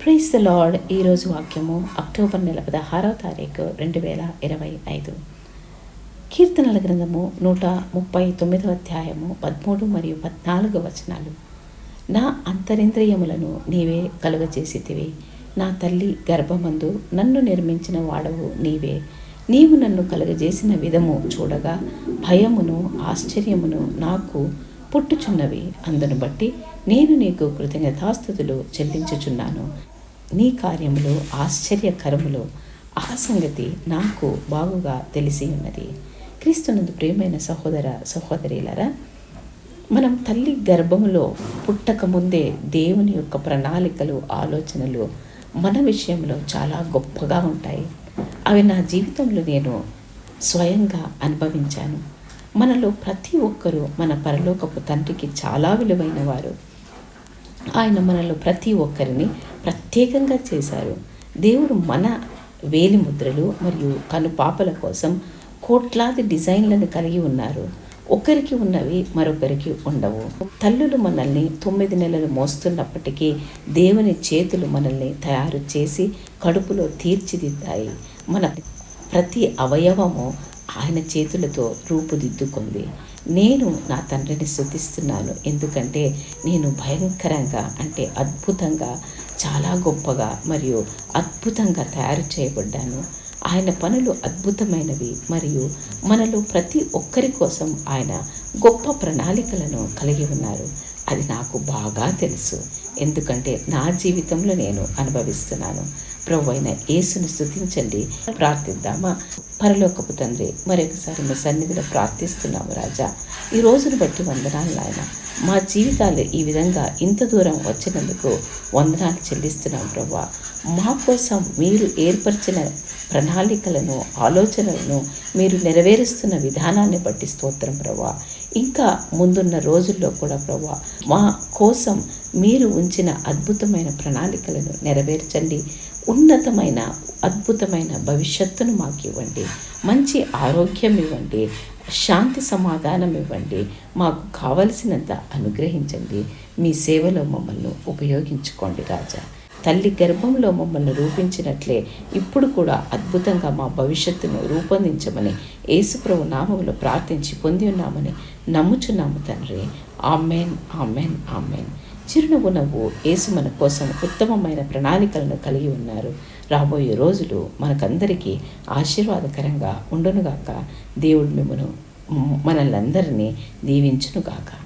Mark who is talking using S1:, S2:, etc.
S1: Price the lord ఈరోజు వాక్యము October నెల పదహారవ తారీఖు రెండు వేల ఇరవై ఐదు. కీర్తనల గ్రంథము నూట ముప్పై తొమ్మిదవ అధ్యాయము పదమూడు మరియు పద్నాలుగు వచనాలు. నా అంతరింద్రియములను నీవే కలుగచేసితివి నా తల్లి గర్భమందు నన్ను నిర్మించిన వాడవు నీవే. నీవు నన్ను కలుగజేసిన విధము చూడగా భయమును ఆశ్చర్యమును నాకు పుట్టుచున్నవి. అందును బట్టి నేను నీకు కృతజ్ఞతాస్థుతులు చెల్లించుచున్నాను. నీ కార్యములు ఆశ్చర్యకరములు. ఆ సంగతి నాకు బాగుగా తెలిసి ఉన్నది. క్రీస్తునందు ప్రియమైన సహోదర సహోదరిలరా మనం తల్లి గర్భములో పుట్టకముందే దేవుని యొక్క ప్రణాళికలు ఆలోచనలు మన విషయంలో చాలా గొప్పగా ఉంటాయి. అవి నా జీవితంలో నేను స్వయంగా అనుభవించాను. మనలో ప్రతి ఒక్కరూ మన పరలోకపు తండ్రికి చాలా విలువైన వారు ఆయన మనలో ప్రతి ఒక్కరిని ప్రత్యేకంగా చేశారు. దేవుడు మన వేలి ముద్రలు మరియు కనుపాపల కోసం కోట్లాది డిజైన్లను కలిగి ఉన్నారు. ఒకరికి ఉన్నవి మరొకరికి ఉండవు. తల్లులు మనల్ని తొమ్మిది నెలలు మోస్తున్నప్పటికీ దేవుని చేతులు మనల్ని తయారు చేసి కడుపులో తీర్చిదిద్దాయి. మన ప్రతి అవయవము ఆయన చేతులతో రూపుదిద్దుకుంది. నేను నా తండ్రిని శృతిస్తున్నాను ఎందుకంటే నేను భయంకరంగా అంటే అద్భుతంగా చాలా గొప్పగా మరియు అద్భుతంగా తయారు చేయబడ్డాను. ఆయన పనులు అద్భుతమైనవి మరియు మనలో ప్రతి ఒక్కరి కోసం ఆయన గొప్ప ప్రణాళికలను కలిగి ఉన్నారు. అది నాకు బాగా తెలుసు. ఎందుకంటే నా జీవితంలో నేను అనుభవిస్తున్నాను. ప్రభు అయిన యేసును స్థుతించండి ప్రార్థిద్దామా? పరలోకపు తండ్రి మరొకసారి మీ సన్నిధిలో ప్రార్థిస్తున్నాము రాజా. ఈ రోజును బట్టి వందనాలు నాయన. మా జీవితాలు ఈ విధంగా ఇంత దూరం వచ్చినందుకు వందనాలు చెల్లిస్తున్నాం ప్రభు. మా కోసం మీరు ఏర్పరిచిన ప్రణాళికలను ఆలోచనలను మీరు నెరవేరుస్తున్న విధానాన్ని బట్టి స్తోత్రం ప్రభా. ఇంకా ముందున్న రోజుల్లో కూడా ప్రభా మా కోసం మీరు ఉంచిన అద్భుతమైన ప్రణాళికలను నెరవేర్చండి. ఉన్నతమైన అద్భుతమైన భవిష్యత్తును మాకు ఇవ్వండి. మంచి ఆరోగ్యం ఇవ్వండి. శాంతి సమాధానం ఇవ్వండి. మాకు కావలసినంత అనుగ్రహించండి. మీ సేవలో మమ్మల్ని ఉపయోగించుకోండి రాజా. తల్లి గర్భంలో మమ్మల్ని రూపించినట్లే ఇప్పుడు కూడా అద్భుతంగా మా భవిష్యత్తును రూపొందించమని యేసుప్రభు నామములో ప్రార్థించి పొంది ఉన్నామని నమ్ముచున్నాము తండ్రి. Amen amen amen. చిరునవ్వు నవ్వు యేసు మన కోసం ఉత్తమమైన ప్రణాళికలను కలిగి ఉన్నారు. రాబోయే రోజులు మనకందరికీ ఆశీర్వాదకరంగా ఉండునుగాక. దేవుడు మిమ్మను మనల్ని అందరినీ దీవించునుగాక.